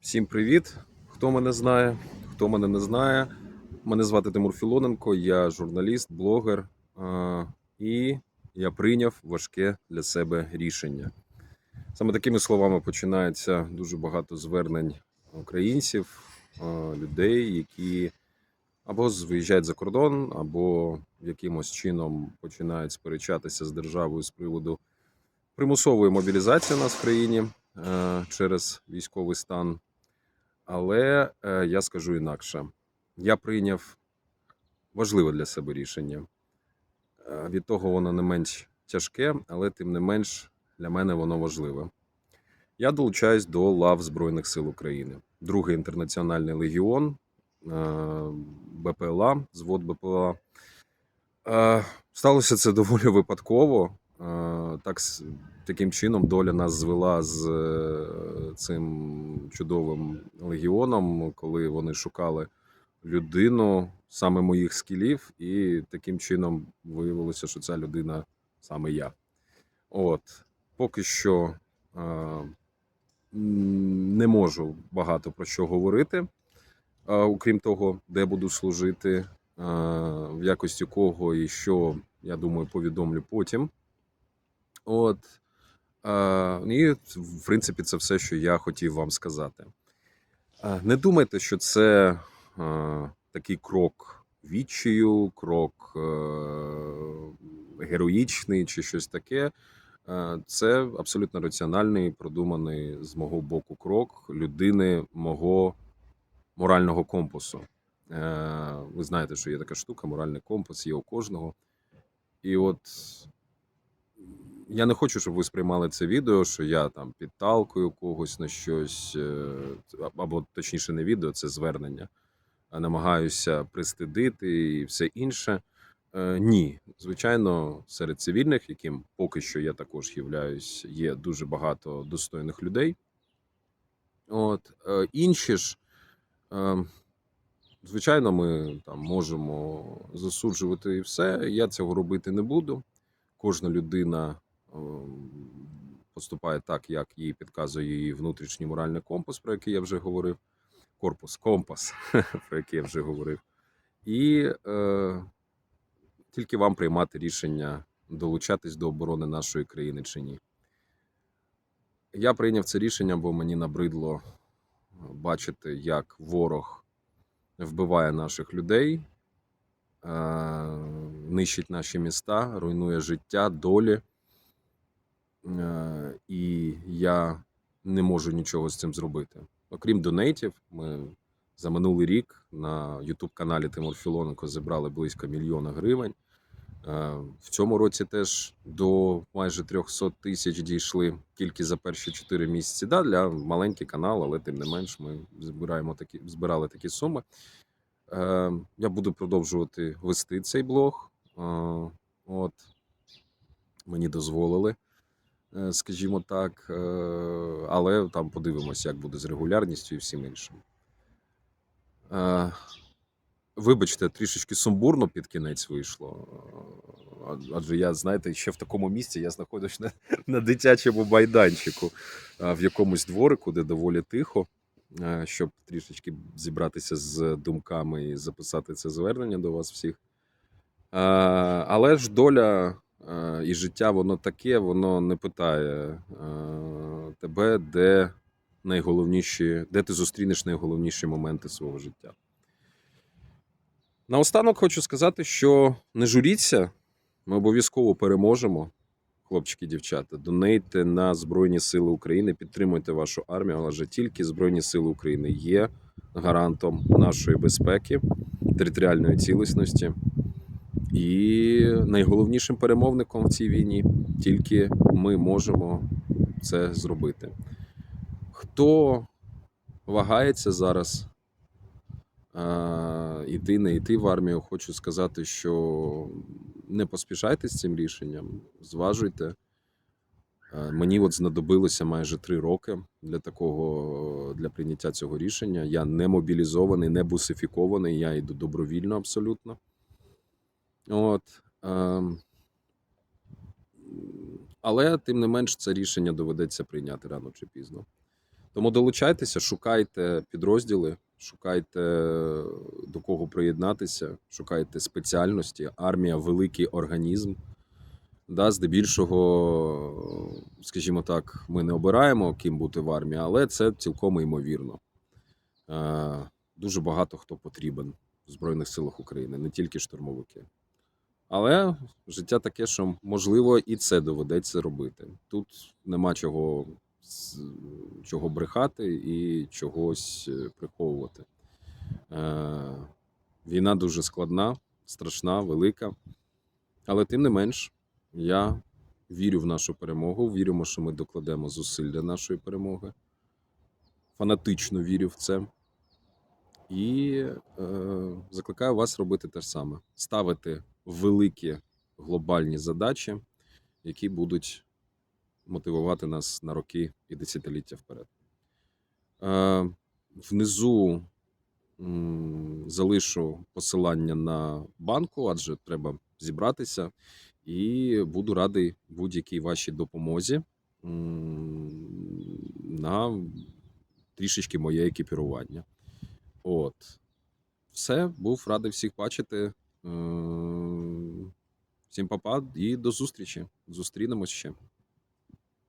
Всім привіт! Хто мене знає, хто мене не знає. Мене звати Тимур Філоненко, я журналіст, блогер, і я прийняв важке для себе рішення. Саме такими словами починається дуже багато звернень українців, людей, які або виїжджають за кордон, або якимось чином починають сперечатися з державою з приводу примусової мобілізації у нас в країні е, через військовий стан. Але е, я скажу інакше: я прийняв важливе для себе рішення. Е, Від того воно не менш тяжке, але тим не менш для мене воно важливе. Я долучаюсь до лав Збройних сил України. Другий інтернаціональний легіон е, БПЛА, звод БПЛА. Сталося це доволі випадково. Так, таким чином доля нас звела з е, цим чудовим легіоном, коли вони шукали людину саме моїх скілів, і таким чином виявилося, що ця людина саме я. От поки що е, не можу багато про що говорити, е, окрім того, де буду служити, в якості кого і що, я думаю, повідомлю потім. От. І, в принципі, це все, що я хотів вам сказати. Не думайте, що це такий крок відчаю, крок е, героїчний чи щось таке. Це абсолютно раціональний, продуманий з мого боку крок людини мого морального компасу. Е, Ви знаєте, що є така штука, моральний компас є у кожного. І от я не хочу, щоб ви сприймали це відео, що я там підталкую когось на щось, е, або точніше, не відео, це звернення. Намагаюся пристидити і все інше. Е, Ні, звичайно, серед цивільних, яким поки що я також являюсь, є дуже багато достойних людей. От е, інші ж, е, звичайно, ми там можемо засуджувати і все. Я цього робити не буду. Кожна людина ем, поступає так, як їй підказує її внутрішній моральний компас, про який я вже говорив. Корпус, компас, про який я вже говорив. І е, тільки вам приймати рішення долучатись до оборони нашої країни чи ні. Я прийняв це рішення, бо мені набридло бачити, як ворог вбиває наших людей, е, нищить наші міста, руйнує життя, долі. Е, І я не можу нічого з цим зробити. Окрім донейтів, ми за минулий рік на youtube каналі Тимур Філоненко зібрали близько мільйона гривень. Е, В цьому році теж до майже 300 тисяч дійшли тільки за перші 4 місяці. Да, для маленький канал, але тим не менш ми збираємо такі, збирали такі суми. Е, Я буду продовжувати вести цей блог. От мені дозволили, скажімо так. Е, Але там подивимось, як буде з регулярністю і всім іншим. Е, Вибачте, трішечки сумбурно під кінець вийшло. Е, Адже я, знаєте, ще в такому місці я знаходжусь на, на дитячому майданчику, е, в якомусь дворику, де доволі тихо, е, щоб трішечки зібратися з думками і записати це звернення до вас всіх. Е, Але ж доля е, і життя, воно таке, воно не питає е, тебе, де найголовніші, де ти зустрінеш найголовніші моменти свого життя. Наостанок хочу сказати, що не журіться, ми обов'язково переможемо, хлопчики і дівчата. Донейте на Збройні Сили України, підтримуйте вашу армію, але ж тільки Збройні Сили України є гарантом нашої безпеки, територіальної цілісності і найголовнішим перемовником в цій війні. Тільки ми можемо це зробити. Хто вагається зараз? іти, не йти в армію, хочу сказати, що не поспішайте з цим рішенням, зважуйте. Мені от знадобилося майже три роки для такого для прийняття цього рішення. Я не мобілізований, не бусифікований, я йду добровільно абсолютно. От. ем, Але тим не менш це рішення доведеться прийняти рано чи пізно. Тому долучайтеся, шукайте підрозділи, шукайте до кого приєднатися, шукайте спеціальності. Армія великий організм. Да, здебільшого, скажімо так, ми не обираємо, ким бути в армії, але це цілком ймовірно. Е, Дуже багато хто потрібен в Збройних силах України, не тільки штурмовики. Але життя таке, що можливо і це доведеться робити. Тут нема чого, чого брехати і чогось е, приховувати. Е, Війна дуже складна, страшна, велика. Але тим не менш, я вірю в нашу перемогу, віримо, що ми докладемо зусиль для нашої перемоги. Фанатично вірю в це. І е, закликаю вас робити те ж саме: ставити великі глобальні задачі, які будуть мотивувати нас на роки і десятиліття вперед. Е, внизу залишу посилання на банку, адже треба зібратися, і буду радий будь-якій вашій допомозі на трішечки моє екіпірування. От. Все, був радий всіх бачити. Е, Всім папа і до зустрічі. Зустрінемось ще.